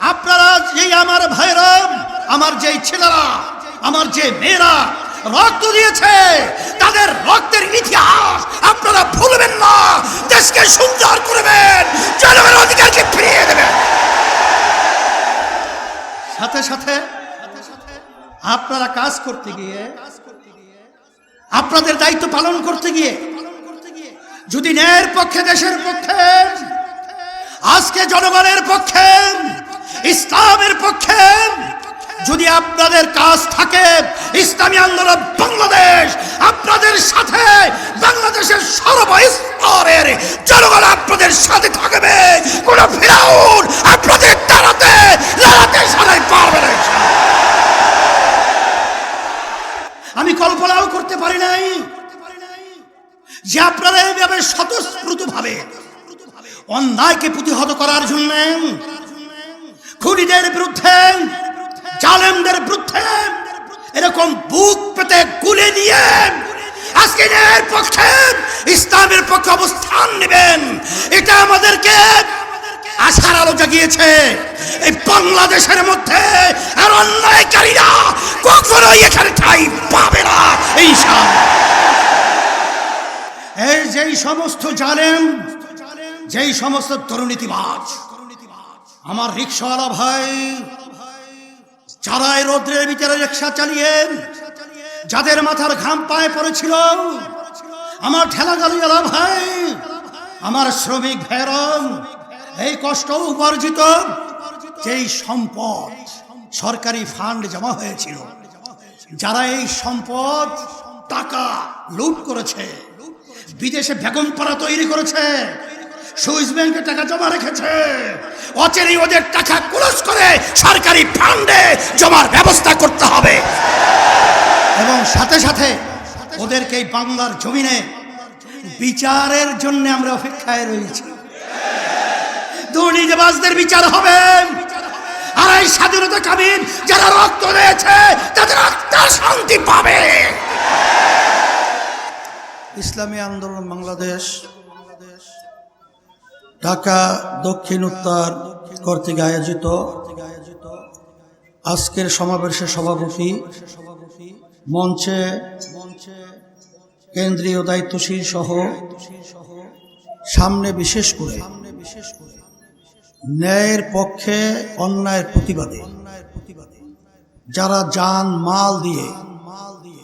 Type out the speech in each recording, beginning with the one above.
আপনারা যেই আমার ভাইরা, আমার যেই ছেলেরা, আমার যে মেয়েরা রক্ত দিয়েছে, তাদের রক্তের ইতিহাস আপনারা ভুলবেন না, দেশকে সুন্দর করবেন, জনগণের অধিকারকে ফিরিয়ে দেবেন। সাথে সাথে আপনারা কাজ করতে গিয়ে, আপনাদের দায়িত্ব পালন করতে গিয়ে, যদি ন্যায়ের পক্ষে, দেশের পক্ষে, আজকে জনগণের পক্ষে ইসলামের পক্ষে যদি আপনাদের কাজ থাকে, ইসলামী আন্দোলন বাংলাদেশ, আপনাদের সাথে বাংলাদেশের সর্বস্তরের জনগণ আপনাদের সাথে থাকবে। কোন ফেরাউন আপনাদের দাঁড়াতে লড়াতে সবাই পারবে না আমি কল্পনাও করতে পারি নাই যে আপনারা এইভাবে স্বতঃস্ফূর্ত ভাবে অন্যায়কে প্রতিহত করার জন্য খুনিদের বিরুদ্ধে, জালেমদের বিরুদ্ধে, এরকম বুক পেতে গুলে দিয়ে আজকে পক্ষে ইসলামের পক্ষে অবস্থান নেবেন। এটা আমাদেরকে আশার আলো জাগিয়েছে। এই বাংলাদেশের মধ্যে আর অন্যায়কারীরা কখনোই এখানে ঠাই পাবে না, ইনশাআল্লাহ। এই যেই সমস্ত জালেম, যেই সমস্ত দুর্নীতিবাজ আমার রিক্সাওয়ালা ভাই যারা এই রৌদ্রের ভিতরে রিক্সা চালিয়ে, যাদের মাথার ঘাম পায়ে পড়েছিল, আমার ঠেলা গাড়িওয়ালা ভাই, আমার শ্রমিক ভেরম এই কষ্ট উপার্জিত যেই সম্পদ সরকারি ফান্ড জমা হয়েছিল, যারা এই সম্পদ টাকা লুট করেছে, বিদেশে বেগম পাড়া তৈরি করেছে সুইস ব্যাংকে টাকা জমা রেখেছে। অচেরেই ওদের টাকা ক্লোজ করে সরকারি ফান্ডে জমার ব্যবস্থা করতে হবে। এবং সাথে সাথে ওদেরকে এই বাংলার জমিনে বিচারের জন্য আমরা অপেক্ষায় রয়েছি। দুর্নীতিবাজদের বিচার হবে। আর এই স্বাধীনতা কাবিন যারা রক্ত দিয়েছে, তাদের আত্মার শান্তি পাবে। ইসলামী আন্দোলন বাংলাদেশ ঢাকা দক্ষিণ উত্তর কর্তৃক আয়োজিত আজকের সমাবেশের সভাপতি মঞ্চে কেন্দ্রীয় দায়িত্বশীল সহ সামনে বিশেষ করে ন্যায়ের পক্ষে অন্যায়ের প্রতিবাদে যারা যান মাল দিয়ে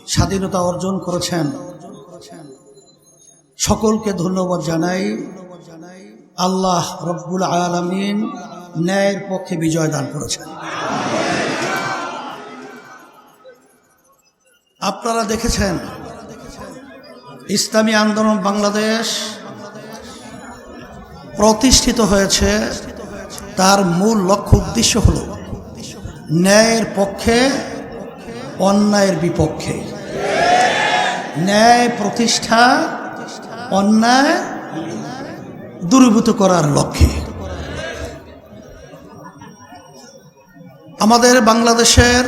স্বাধীনতা অর্জন করেছেন, সকলকে ধন্যবাদ জানাই। আল্লাহ রব্বুল আলমিন ন্যায়ের পক্ষে বিজয় দান করেছেন। আপনারা দেখেছেন, ইসলামী আন্দোলন বাংলাদেশ প্রতিষ্ঠিত হয়েছে, তার মূল লক্ষ্য উদ্দেশ্য হল ন্যায়ের পক্ষে, অন্যায়ের বিপক্ষে। ন্যায় প্রতিষ্ঠা, অন্যায় দূরীভূত করার লক্ষ্যে। আমাদের বাংলাদেশের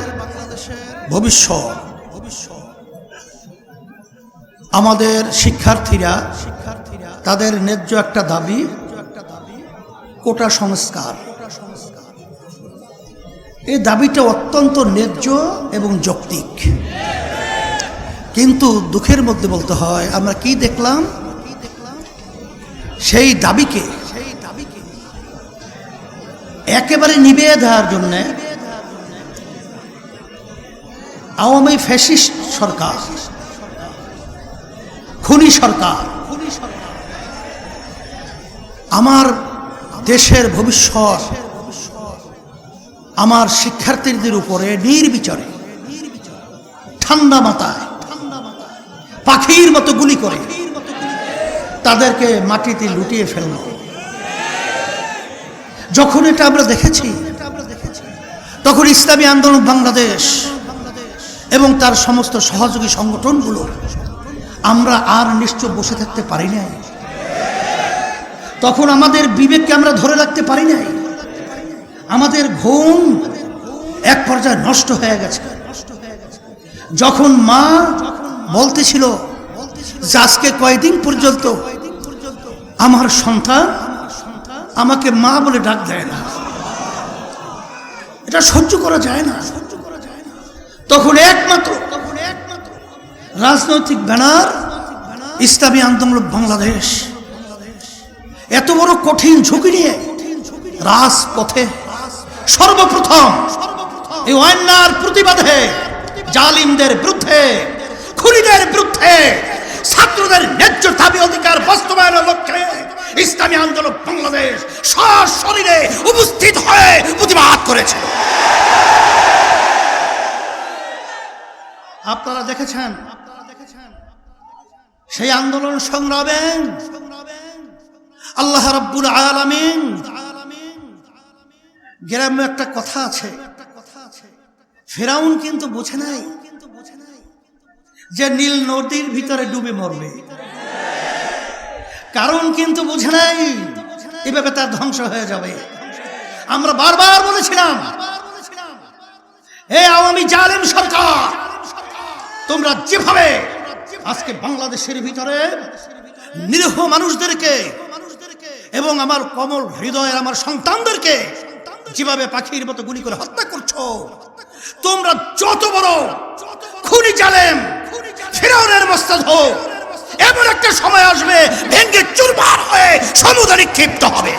ভবিষ্যৎ, আমাদের শিক্ষার্থীরা, তাদের ন্যায্য একটা দাবি, কোটা সংস্কার। এই দাবিটা অত্যন্ত ন্যায্য এবং যৌক্তিক। কিন্তু দুঃখের মধ্যে বলতে হয়, আমরা কি দেখলাম? সেই দাবিকে একেবারে নিবে দেওয়ার জন্য আওয়ামী ফ্যাসিস্ট সরকার, খুনি সরকার, আমার দেশের ভবিষ্যৎ, আমার শিক্ষার্থীদের উপরে নির্বিচারে, ঠান্ডা মাথায়, পাখির মতো গুলি করে তাদেরকে মাটিতে লুটিয়ে ফেলল। যখন এটা আমরা দেখেছি, তখন ইসলামী আন্দোলন বাংলাদেশ এবং তার সমস্ত সহযোগী সংগঠনগুলো, আমরা আর নিশ্চয় বসে থাকতে পারি নাই। তখন আমাদের বিবেককে আমরা ধরে রাখতে পারি নাই। আমাদের ঘুম এক পর্যায়ে নষ্ট হয়ে গেছে। যখন মা বলতেছিল যে আজকে কয়দিন পর্যন্ত আমার সন্তান আমাকে মা বলে ডাক দেয় না। এটা সহ্য করা যায় না। সহ্য করা তখন একমাত্র তখন একমাত্র রাজনৈতিক ব্যানার ইসলামী আন্দোলন বাংলাদেশ। এত বড় কঠিন ঝুঁকি নিয়ে রাজপথে সর্বপ্রথম এই অন্যার প্রতিবাদে জালিমদের বিরুদ্ধে, খুনিদের বিরুদ্ধে ছাত্রদের ন্যায্য দাবি অধিকার বাস্তবায়নের লক্ষ্যে ইসলামী আন্দোলন বাংলাদেশ সশরীরে উপস্থিত হয়ে প্রতিবাদ করেছে। আপনারা দেখেছেন? সেই আন্দোলন সংগ্রামে আল্লাহ রাব্বুল আলামিন গ্রামে একটা কথা আছে। ফেরাউন কিন্তু বুঝে নাই। যে নীল নদীর ভিতরে ডুবে মরবে। কারণ কিন্তু বুঝে নাই, এভাবে তার ধ্বংস হয়ে যাবে। আমরা বারবার বলেছিলাম, হে আওয়ামী জালেম সরকার, তোমরা যেভাবে আজকে বাংলাদেশের ভিতরে নিরীহ মানুষদেরকে এবং আমার কমল হৃদয়ের আমার সন্তানদেরকে যেভাবে পাখির মতো গুলি করে হত্যা করছ, তোমরা যত বড় খুনি জালেম ফেরাউনের মস্তাদ হোক। এমন একটা সময় আসবে, ভেঙ্গে চুরমার হয়ে সমুদ্রে নিক্ষিপ্ত হবে।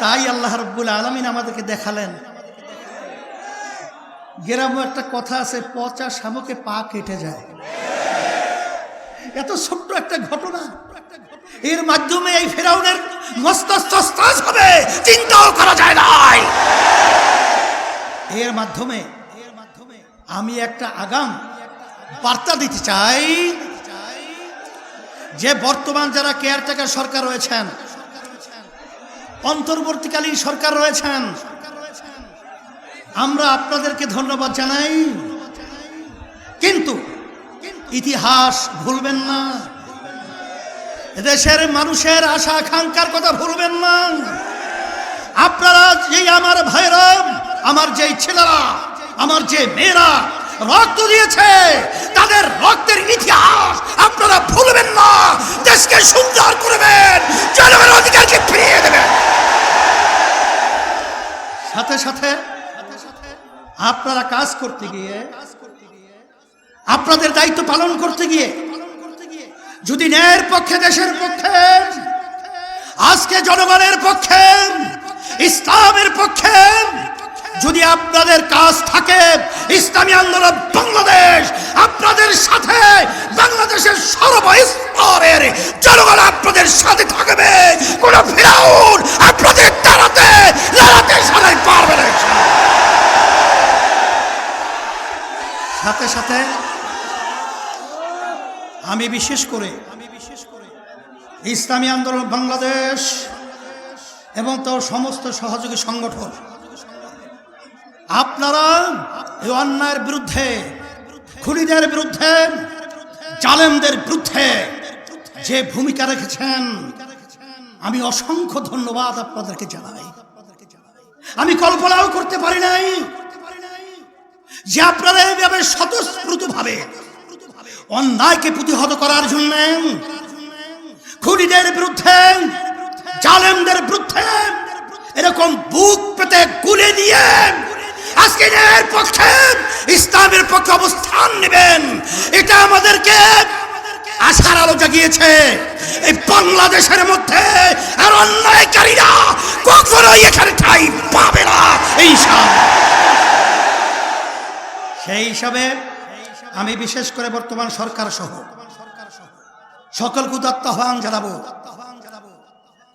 তাই আল্লাহ রব্বুল আলমিন আমাদেরকে দেখালেন। গ্রামে একটা কথা আছে, পচা শামুকে পা কেটে যায়। এত ছোট্ট একটা ঘটনা। এর মাধ্যমে এই ফেরাউনের মস্তাজ হবে, চিন্তাও করা যায় নাই। এর মাধ্যমে আমি একটা আগাম বার্তা দিতে চাই যে বর্তমান যারা কেয়ারটেকার সরকার রয়েছেন, অন্তর্বর্তীকালীন সরকার রয়েছেন, আমরা আপনাদেরকে ধন্যবাদ জানাই। কিন্তু ইতিহাস ভুলবেন না। দেশের মানুষের আশা আকাঙ্ক্ষার কথা ভুলবেন না। আপনারা যেই আমার ভাইরা, আমার যেই ছেলেরা আমার যে মেয়েরা রক্ত দিয়েছে, তাদের রক্তের ইতিহাস আপনারা ভুলবেন না, দেশকে সুন্দর করবেন, জনগণের অধিকারকে ফিরিয়ে দেবেন। সাথে সাথে আপনারা কাজ করতে গিয়ে, আপনাদের দায়িত্ব পালন করতে গিয়ে, যদি ন্যায়ের পক্ষে, দেশের পক্ষে, আজকে জনগণের পক্ষে, ইসলামের পক্ষে যদি আপনাদের কাজ থাকে, ইসলামী আন্দোলন বাংলাদেশ, আপনাদের সাথে বাংলাদেশের সর্বস্তরের জনগণ আপনাদের সাথে থাকবে। কোন ফিরাউন আপনাদের দাঁড়াতে লড়াতে সবাই পারবে না সাথে সাথে আমি বিশেষ করে আমি বিশেষ করে ইসলামী আন্দোলন বাংলাদেশ এবং তার সমস্ত সহযোগী সংগঠন আপনারা এই অন্যায়ের বিরুদ্ধে, খুনিদের বিরুদ্ধে, জালেমদের বিরুদ্ধে যে ভূমিকা রেখেছেন, আমি অসংখ্য ধন্যবাদ আপনাদেরকে জানাই। আমি কল্পনাও করতে পারি নাই যে আপনারা এইভাবে স্বতঃস্ফূর্ত ভাবে অন্যায়কে প্রতিহত করার জন্য, খুনিদের বিরুদ্ধে, জালেমদের বিরুদ্ধে এরকম বুক পেতে গুলে দিয়ে পক্ষে ইসলামের পক্ষে অবস্থান নেবেন। এটা আমাদেরকে আশার আলো জাগিয়েছে। এই বাংলাদেশের মধ্যে আর অন্যায়কারীরা কখনোই এখানে ঠাই পাবে না। এই সেই হিসাবে আমি বিশেষ করে বর্তমান সরকার সহ সকলকে উদাত্ত আহ্বান জানাব।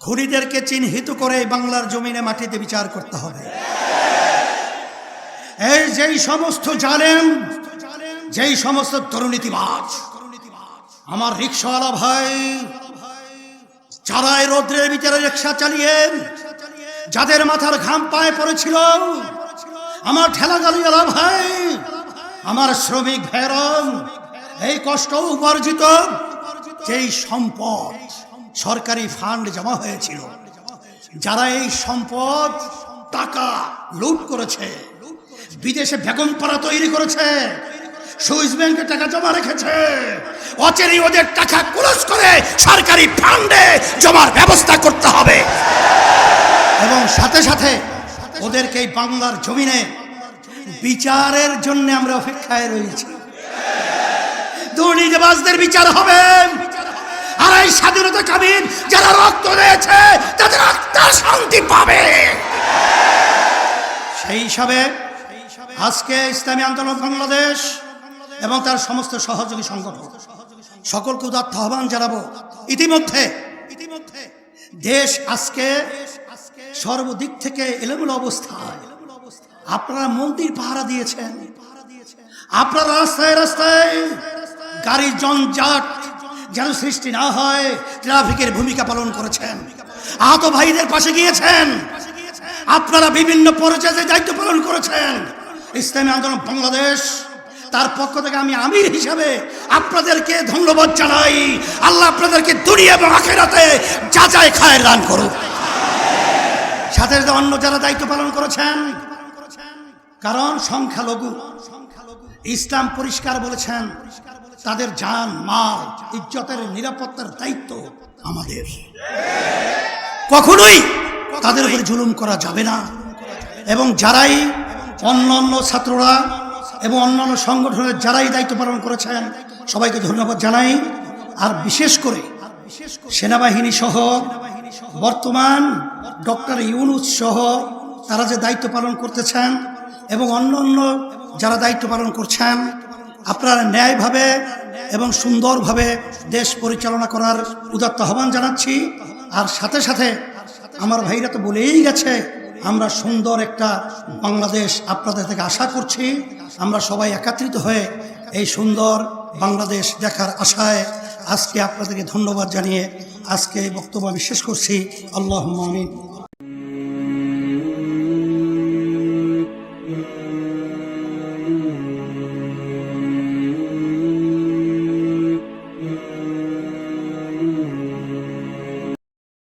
খুনিদেরকে চিহ্নিত করে বাংলার জমিনে মাটিতে বিচার করতে হবে। এই যেই সমস্ত জানেন যেই সমস্ত দুর্নীতিবাজ আমার রিক্সাওয়ালা ভাই যারা এই রৌদ্রের বিচারে রিক্সা চালিয়ে, যাদের মাথার ঘাম পায়ে পড়েছিল, আমার ঠেলা গালিওয়ালা ভাই, আমার শ্রমিক ভেরম এই কষ্ট উপার্জিত, যেই সম্পদ সরকারি ফান্ড জমা হয়েছিল, যারা এই সম্পদ টাকা লুট করেছে বিদেশে বেগম পাড়া তৈরি করেছে। সুইস ব্যাংকে টাকা জমা রেখেছে। অচেরি ওদের টাকা ক্রস করে সরকারি ফান্ডে জমার ব্যবস্থা করতে হবে। এবং সাথে সাথে ওদেরকে এই বাংলার জমিনে বিচারের জন্য আমরা অপেক্ষায় রয়েছি। দুর্নীতিবাজদের বিচার হবে। আর এই স্বাধীনতা কামীন যারা রক্ত দিয়েছে, তাদের আত্মার শান্তি পাবে। সেই হিসাবে আজকে ইসলামী আন্দোলন বাংলাদেশ এবং তার সমস্ত সহযোগী সংগঠন। সকলকে উদাত্ত আহ্বান জানাব। ইতিমধ্যে ইতিমধ্যে দেশ আজকে সর্বদিক থেকে এলোমেলো অবস্থায়। আপনারা মন্দির পাহারা দিয়েছেন। আপনারা রাস্তায় রাস্তায় গাড়ি জঞ্জাট যেন সৃষ্টি না হয়, ট্রাফিকের ভূমিকা পালন করেছেন। আহত ভাইদের পাশে গিয়েছেন। আপনারা বিভিন্ন পর্যায়ে দায়িত্ব পালন করেছেন। ইসলামী আন্দোলন বাংলাদেশ। তার পক্ষ থেকে আমি আমির হিসাবে আপনাদেরকে ধন্যবাদ জানাই। আল্লাহ আপনাদেরকে দুনিয়া এবং আখেরাতে যা যায় খায়ের দান করুক। সাথে সাথে অন্য যারা দায়িত্ব পালন করেছেন, কারণ সংখ্যালঘু ইসলাম পরিষ্কার বলেছেন, তাদের জান, মাল, ইজ্জতের নিরাপত্তার দায়িত্ব আমাদের। কখনোই তাদের উপরে জুলুম করা যাবে না। এবং যারাই অন্য অন্য ছাত্ররা এবং অন্যান্য সংগঠনের যারাই দায়িত্ব পালন করেছেন, সবাইকে ধন্যবাদ জানাই। আর বিশেষ করে সেনাবাহিনী সহ বর্তমান ডক্টর ইউনুস সহ তারা যে দায়িত্ব পালন করতেছেন এবং অন্য অন্য যারা দায়িত্ব পালন করছেন, আপনারা ন্যায়ভাবে এবং সুন্দরভাবে দেশ পরিচালনা করার উদাত্ত আহ্বান জানাচ্ছি। আর সাথে সাথে আমার ভাইরা তো বলেই গেছে আমরা সুন্দর একটা বাংলাদেশ আপনাদের থেকে আশা করছি। আমরা সবাই একাত্রিত হয়ে এই সুন্দর বাংলাদেশ দেখার আশায় আজকে আপনাদেরকে ধন্যবাদ জানিয়ে আজকে বক্তব্য আমি শেষ করছি। আল্লাহ আমিন।